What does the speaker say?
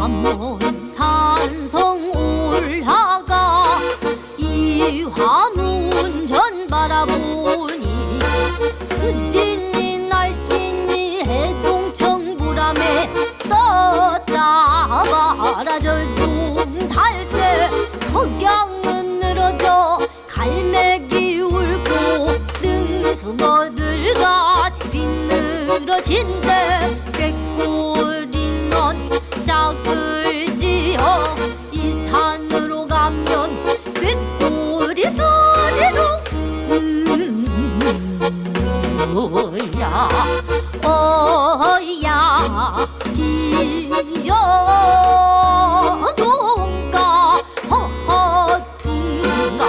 남원 산성 올라가 이 화문 전 바라보니 수진이 날진이 해동청 부람에 떴다. 봐라 저좀 달새 석양은 늘어져 갈매기 울고 능수거들가 제비 늘어진대 하면 꾀꼬리 소리로 음 어야? 어야 지어동가 허허둥가?